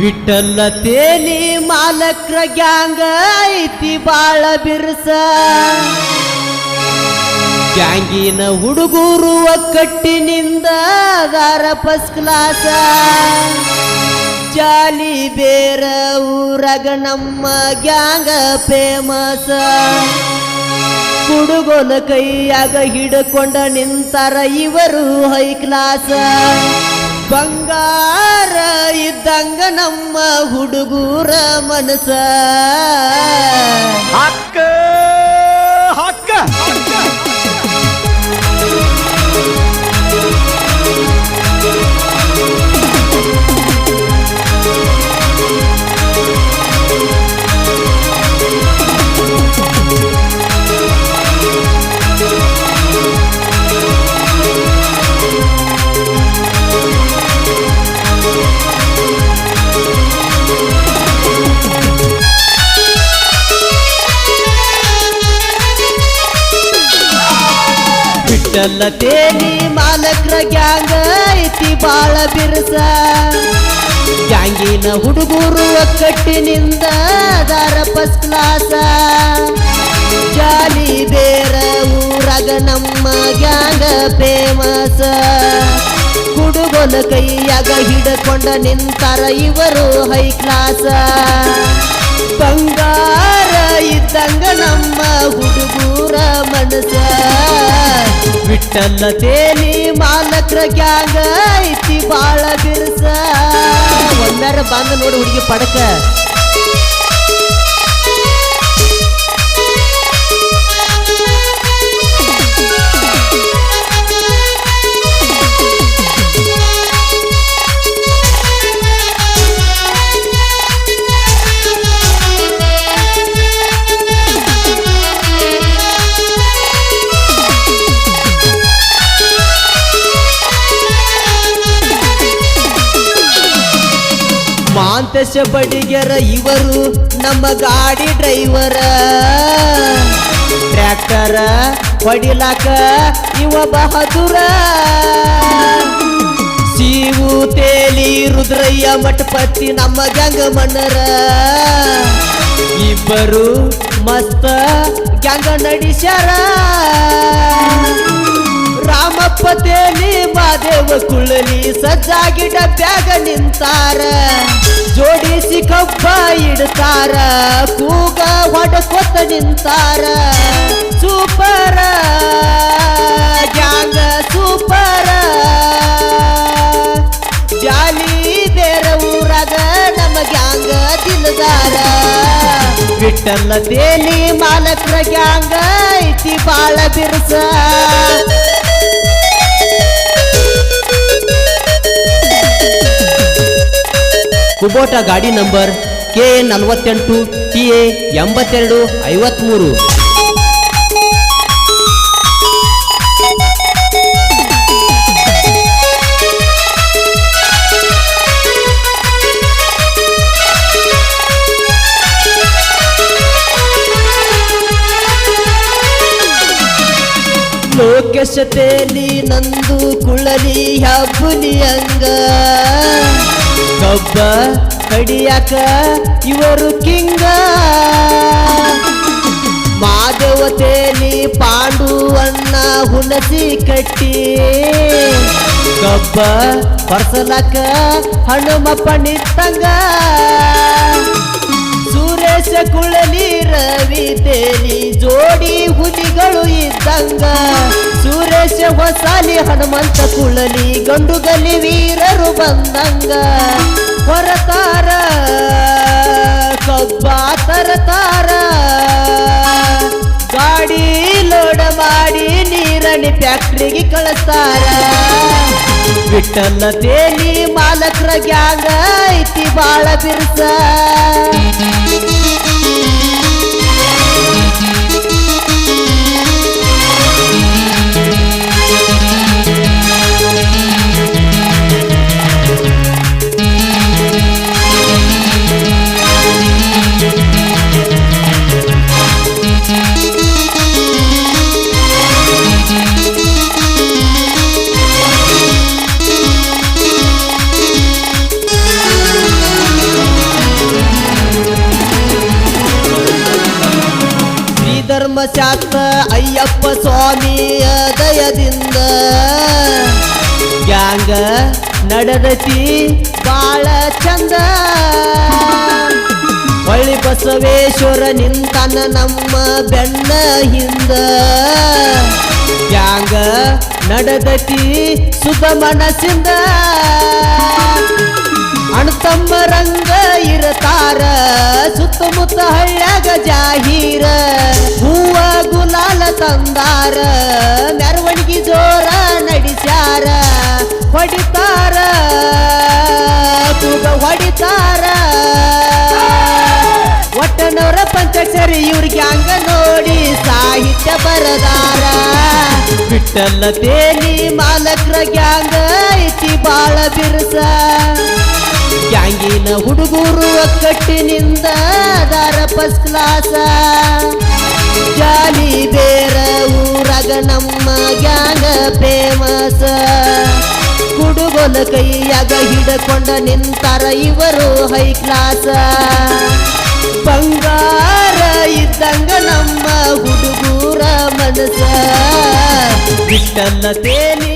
ವಿಠಲ್ಲ ತೇಲಿ ಮಾಲಕ್ರ ಗ್ಯಾಂಗ ಐತಿ ಬಾಳ ಬಿರ್ಸ. ಗ್ಯಾಂಗಿನ ಹುಡುಗರು ಒಕ್ಕಟ್ಟಿನಿಂದ ದಾರ ಫಸ್ಟ್ ಕ್ಲಾಸ ಜಾಲಿ ಬೇರ ಊರಗ ನಮ್ಮ ಗ್ಯಾಂಗ ಫೇಮಸ್ ಹುಡುಗನ ಕೈಯಾಗ ಹಿಡ್ಕೊಂಡ ನಿಂತಾರ ಇವರು ಹೈ ಕ್ಲಾಸ್ ಬಂಗಾರ ಇದ್ದಂಗ ನಮ್ಮ ಹುಡುಗೂರ ಮನಸ. ಹಕ್ಕ ತೇಲಿ ಮಾಲಕ್ರ ಗ್ಯಾಂಗ ಐತಿ ಬಾಳ ಬಿರ್ಸ. ಗ್ಯಾಂಗಿನ ಹುಡುಗರು ಒಕ್ಕಟ್ಟಿನಿಂದ ದಾರ ಫಸ್ಟ್ ಕ್ಲಾಸ ಜಾಲಿ ಬೇರ ಊರಾಗ ನಮ್ಮ ಗ್ಯಾಂಗ ಫೇಮಸ್ ಹುಡುಗನ ಕೈಯಾಗ ಹಿಡಕೊಂಡ ನಿಂತಾರ ಇವರು ಹೈ ಕ್ಲಾಸ ಬಂಗಾರ ಇದ್ದಂಗ ನಮ್ಮ ವಿಠಲ್ಲ ತೇಲಿ ಮಾಲಕ್ರ ಗ್ಯಾಂಗ ಐತಿ ಬಾಳ ಬಿರ್ಸ. ಒಮ್ಮೆರ ಬಂದ ನೋಡಿ ಹುಡುಗಿ ಪಡಕ. ಮಾಂತೇಶ ಬಡಿಗೆರ ಇವರು ನಮ್ಮ ಗಾಡಿ ಡ್ರೈವರ. ಟ್ರ್ಯಾಕ್ಟರ ಹೊಡಿಲಾಕ ಇವ ಬಹದೂರ ಸೀವು, ತೇಲಿ, ರುದ್ರಯ್ಯ, ಮಠಪತಿ ನಮ್ಮ ಗ್ಯಾಂಗ ಮಣ್ಣರ. ಇಬ್ಬರು ಮಸ್ತ ಗ್ಯಾಂಗ ನಡೆಸ್ಯಾರ. ರಾಮಪ್ಪ ತೇಲಿ ಮಾದೇವ ಕುಳ್ಳಲಿ ಸಜ್ಜಾಗಿಡ ಬ್ಯಾಗ ನಿಂತಾರ. ಜೋಡಿಸಿ ಕಬ್ಬ ಇಡ್ತಾರ, ಕೂಗ ಹೊಡಕೊತ್ತ ನಿಂತಾರ. ಸೂಪರ ಗ್ಯಾಂಗ, ಸೂಪರ ಜಾಲಿ ಬೇರ ಊರಾಗ, ನಮ್ಮ ಗ್ಯಾಂಗ ತಿನ್ನದಾರ ಬಿಟ್ಟಲ್ಲ ತೇಲಿ ಮಾಲಕ್ರ ಗ್ಯಾಂಗ ಇತಿ ಬಾಳ ಬಿರ್ಸ. ಕುಬೋಟ ಗಾಡಿ ನಂಬರ್ ಕೆ ಎ ನಲವತ್ತೆಂಟು ಟಿ ಎ ಎಂಬತ್ತೆರಡು ಐವತ್ಮೂರು. ಲೋಕೇಶ ತೇಲಿ ನಂದು ಕುಳಲಿ ಹಬ್ಬುಲಿ ಅಂಗ. ಕಬ್ಬ, ಕಡಿಯಾಕ ಇವರು ಕಿಂಗ. ಮಾದೇವತೇಲಿ ಪಾಂಡುವನ್ನ ಹುಣಸಿ ಕಟ್ಟಿ. ಕಬ್ಬ, ಪರ್ಸಲಕ ಹನುಮಪ್ಪ ನಿತ್ತಂಗ ಇದ್ದಂಗ ಸುರೇಶ ಹೊಸಾಲಿ ಹನುಮಂತ ಕುಳಲಿ ಗಂಡುಗಲಿ ವೀರರು ಬಂದಂಗ. ಹೊರತಾರ ಕಬ್ಬ ತರತಾರ ಗಾಡಿ ಲೋಡ ಮಾಡಿ ನೀರಣಿ ಫ್ಯಾಕ್ಟ್ರಿಗೆ ಕಳಿಸ್ತಾರ. ಬಿಟ್ಟಲ್ಲ ತೇಲಿ ಮಾಲಕರ ಗ್ಯಾಂಗ ಐತಿ ಬಾಳ ಬಿರ್ಸ. ಶಾಸ್ತ್ರ ಅಯ್ಯಪ್ಪ ಸ್ವಾಮಿಯ ದಯದಿಂದ. ಗ್ಯಾಂಗ ನಡೆದತಿ ಬಾಳ ಚಂದ. ಹೊಳ್ಳಿ ಬಸವೇಶ್ವರ ನಿಂತನ ನಮ್ಮ ಬೆನ್ನ ಹಿಂದ ಗ್ಯಾಂಗ ನಡದತಿ ಸುಖ ಮನಸ್ಸಿಂದ ತಂದಾರ ಮೆರವಣಿಗೆ ಜೋರ ನಡೆಸ್ಯಾರ, ಹೊಡಿತಾರ, ತೂಗ ಹೊಡಿತಾರ. ಒಟ್ಟನವರ ಪಂಚಾಕ್ಷರಿ ಇವ್ರಿಗೆ ಹಂಗ ನೋಡಿ ಸಾಹಿತ್ಯ ಬರದಾರ. ಬಿಟ್ಟಲ್ಲ ತೇಲಿ ಮಾಲಕ್ರ ಗ್ಯಾಂಗ ಐತಿ ಬಾಳ ಬಿರುಸ. ಗ್ಯಾಂಗಿನ ಹುಡುಗರು ಒಕ್ಕಟ್ಟಿನಿಂದ ದಾರ ಫಸ್ಟ್ ಕ್ಲಾಸ. ಜಾಲಿ ಬೇರ ಊರಾಗ ನಮ್ಮ ಗ್ಯಾಂಗ ಫೇಮಸ್ ಹುಡುಗನ ಕೈಯಾಗ ಹಿಡಕೊಂಡ ನಿಂತಾರ ಇವರು ಹೈ ಕ್ಲಾಸ ಬಂಗಾರ ಇದ್ದಂಗ ನಮ್ಮ ಹುಡುಗೂರ ಮನಸ ಬಿಟ್ಟಲ್ಲ ತೇಲಿ